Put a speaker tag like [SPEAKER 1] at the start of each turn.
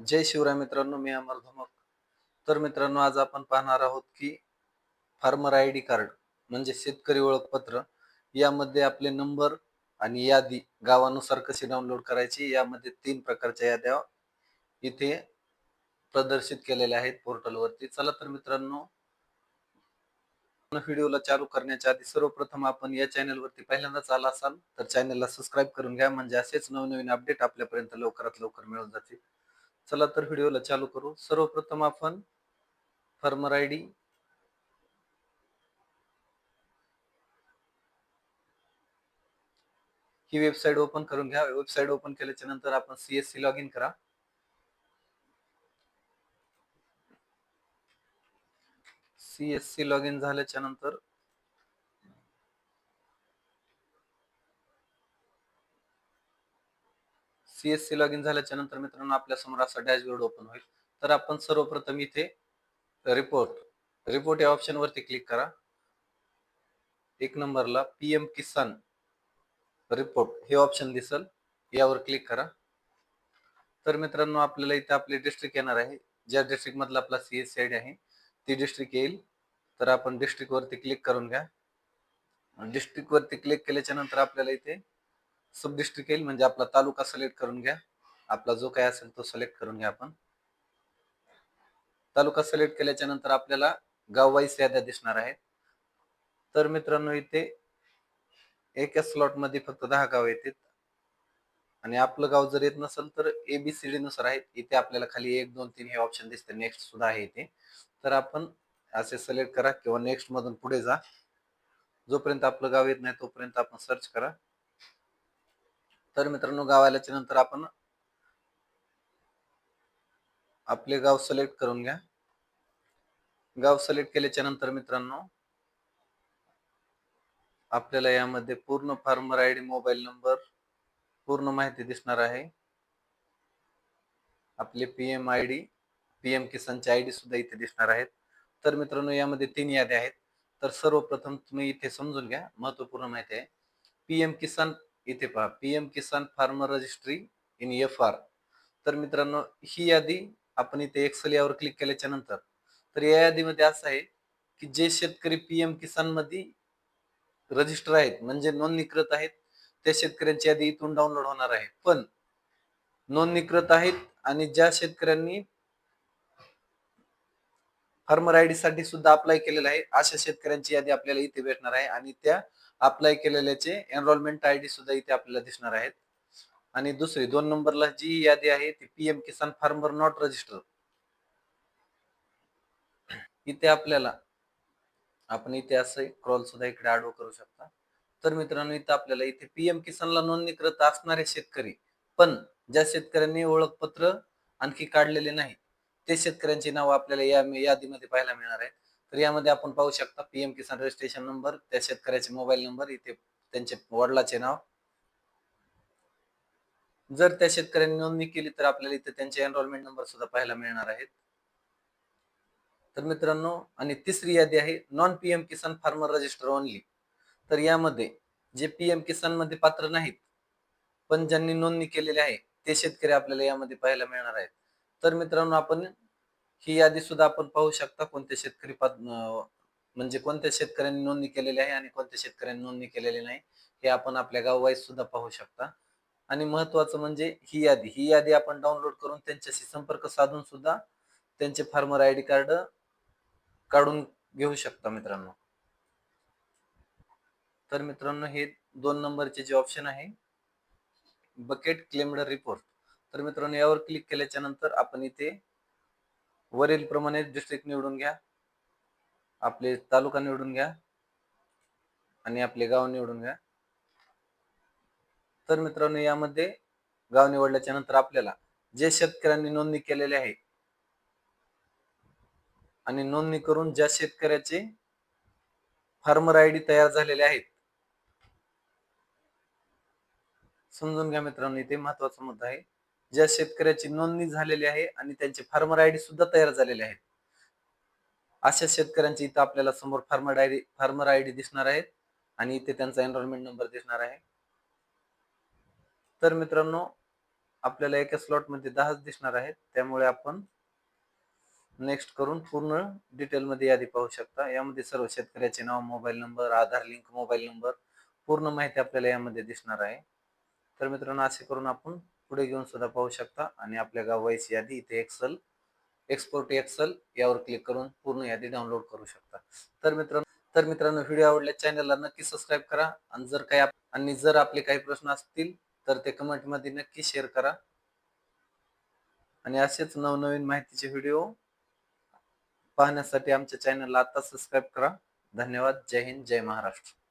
[SPEAKER 1] जय शिवराय मित्रांनो मी अमर धमक. तर मित्रांनो आज आपण पाहणार आहोत की फार्मर आय डी कार्ड म्हणजे शेतकरी ओळखपत्र यामध्ये आपले नंबर आणि यादी गावानुसार कशी डाउनलोड करायची यामध्ये तीन प्रकारच्या याद्या इथे प्रदर्शित केलेल्या आहेत पोर्टलवरती. चला तर मित्रांनो व्हिडिओला चालू करण्याच्या आधी सर्वप्रथम आपण या चॅनलवरती पहिल्यांदाच आला असाल तर चॅनलला सबस्क्राईब करून घ्या म्हणजे असेच नवनवीन अपडेट आपल्यापर्यंत लवकरात लवकर मिळून जातील. चला तर व्हिडिओला चालू करू. सर्वप्रथम आपण फार्मर आय डी. ही वेबसाईट ओपन करून घ्या. वेबसाईट ओपन केल्याच्यानंतर आपण सीएससी लॉग इन करा. सीएससी लॉग इन झाल्याच्यानंतर सीएससी लॉग इन झाल्याच्यानंतर मित्रांनो आपल्यासमोर असा डॅशबोर्ड ओपन होईल. तर आपण सर्वप्रथम इथे रिपोर्ट रिपोर्ट या ऑप्शन वरती क्लिक करा. एक नंबरला पीएम किसान रिपोर्ट हे ऑप्शन दिसल यावर क्लिक करा. तर मित्रांनो आपल्याला इथे आपली डिस्ट्रिक्ट येणार आहे. ज्या डिस्ट्रिक्ट मधला आपला सीएससी आय डी आहे ती डिस्ट्रिक्ट येईल. तर आपण डिस्ट्रिक्ट वरती क्लिक करून घ्या. डिस्ट्रिक्ट वरती क्लिक केल्याच्यानंतर आपल्याला इथे सब डिस्ट्रिक्ट येईल म्हणजे आपला तालुका सिलेक्ट करून घ्या. आपला जो काय असेल तो सिलेक्ट करून घ्या आपण. तालुका सिलेक्ट केल्याच्यानंतर आपल्याला गाव वाईस याद्या दिसणार आहेत. तर मित्रांनो इथे एका स्लॉटमध्ये फक्त दहा गाव येतात. आणि आपलं गाव जर येत नसेल तर एबीसीडी नुसार आहेत. इथे आपल्याला खाली एक दोन तीन हे ऑप्शन दिसते. नेक्स्ट सुद्धा आहे इथे. तर आपण असे सिलेक्ट करा किंवा नेक्स्ट मधून पुढे जा. जोपर्यंत आपलं गाव येत नाही तोपर्यंत आपण सर्च करा. तर मित्रांनो गाव आल्याच्यानंतर आपण आपले गाव सिलेक्ट करून घ्या. गाव सिलेक्ट केल्याच्यानंतर मित्रांनो आपल्याला यामध्ये पूर्ण farmer I D mobile number पूर्ण माहिती दिसणार आहे. आपले पीएम आय डी पीएम किसानचे आय डी सुद्धा इथे दिसणार आहेत. तर मित्रांनो यामध्ये तीन याद्या आहेत. तर सर्वप्रथम तुम्ही इथे समजून घ्या. महत्त्वपूर्ण माहिती आहे. पीएम किसान इथे पहा P M Kisan farmer registry in F R तर मित्रांनो ही यादी आपण इथे एक्सेल यावर क्लिक केल्याच्यानंतर तर या यादीमध्ये असं आहे की जे शेतकरी पी एम किसानमध्ये रजिस्टर आहेत म्हणजे नोंदणीकृत आहेत त्या शेतकऱ्यांची यादी इथून डाउनलोड होणार आहे. पण नोंदणीकृत आहेत आणि ज्या शेतकऱ्यांनी फार्मर आयडी साठी सुद्धा अप्लाय केलेला आहे. अशा शेतकऱ्यांची यादी आपल्याला इथे भेटणार आहे आणि त्या अप्लाय केलेल्याचे एनरोलमेंट आयडी सुद्धा इथे आपल्याला दिसणार आहेत. आणि दुसरी दोन नंबरला जी यादी आहे ती PM Kisan farmer not register इथे आपल्याला आपण इथे असं क्रॉल सुद्धा इकडे आडवं करू शकता. तर मित्रांनो इथं आपल्याला इथे पीएम किसानला नोंदणीकृत असणारे शेतकरी पण ज्या शेतकऱ्यांनी ओळखपत्र आणखी काढलेले नाही ते शेतकऱ्यांची नाव आपल्याला या यादीमध्ये पाहायला मिळणार आहे. तर यामध्ये आपण पाहू शकता पीएम किसान रजिस्ट्रेशन नंबर त्या शेतकऱ्याचे मोबाईल नंबर इथे त्यांचे वडिलाचे नाव. जर त्या शेतकऱ्यांनी नोंदणी केली तर आपल्याला इथे त्यांचे एनरोलमेंट नंबर सुद्धा पाहायला मिळणार आहेत. तर मित्रांनो आणि तिसरी यादी आहे non PM Kisan farmer register only तर यामध्ये जे पीएम किसानमध्ये पात्र नाहीत पण ज्यांनी नोंदणी केलेली आहे ते शेतकरी आपल्याला यामध्ये पाहायला मिळणार आहेत. तर मित्रांनो आपण ही यादी सुद्धा आपण पाहू शकता कोणते शेतकरी म्हणजे कोणत्या शेतकऱ्यांनी नोंदणी केलेली आहे आणि कोणत्या शेतकऱ्यांनी नोंदणी केलेली नाही हे आपण आपल्या गाव वाईज सुद्धा पाहू शकता. आणि महत्वाचं म्हणजे ही यादी ही यादी आपण डाउनलोड करून त्यांच्याशी संपर्क साधून सुद्धा त्यांचे फार्मर आय डी कार्ड काढून घेऊ शकता मित्रांनो. तर मित्रांनो हे दोन नंबरचे जे ऑप्शन आहे बकेट क्लेम्ड रिपोर्ट. तर मित्रांनो यावर क्लिक केल्याच्यानंतर आपण इथे वरील प्रमाणे डिस्ट्रिक्ट निवडून घ्या. आपले तालुका निवडून घ्या आणि आपले गाव निवडून घ्या. तर मित्रांनो यामध्ये गाव निवडल्याच्या नंतर आपल्याला जे शेतकऱ्यांनी नोंदणी केलेली आहे आणि नोंदणी करून ज्या शेतकऱ्याचे फार्मर आय डी तयार झालेले आहेत समजून घ्या मित्रांनो इथे महत्त्वाचा मुद्दा आहे. ज्या शेतकऱ्याची नोंदणी झालेली आहे आणि त्यांचे फार्मर आय डी सुद्धा तयार झालेले आहेत. अशा शेतकऱ्यांची इथं आपल्याला समोर farmer diary farmer I D दिसणार आहेत आणि इथे त्यांचा एनरोलमेंट नंबर दिसणार आहे. तर मित्रांनो आपल्याला एका स्लॉटमध्ये दहाच दिसणार आहेत. त्यामुळे आपण नेक्स्ट करून पूर्ण डिटेलमध्ये यादी पाहू शकता. यामध्ये सर्व शेतकऱ्याचे नाव mobile number Aadhaar link mobile number पूर्ण माहिती आपल्याला यामध्ये दिसणार आहे. तर मित्रांनो असे करून आपण पुढे घेऊन सुद्धा पाहू शकता. आणि आपल्या गावायची यादी इथे एक्सल एक्सपोर्ट एक्सल यावर क्लिक करून पूर्ण यादी डाउनलोड करू शकता. तर मित्रांनो तर मित्रांनो व्हिडिओ आवडल्या चॅनलला नक्की सबस्क्राईब करा. आणि जर काही आणि जर आपले काही प्रश्न असतील तर ते कमेंटमध्ये नक्की शेअर करा. आणि असेच नवनवीन माहितीचे व्हिडिओ पाहण्यासाठी आमच्या चॅनलला आता सबस्क्राईब करा. धन्यवाद. जय हिंद. जय महाराष्ट्र.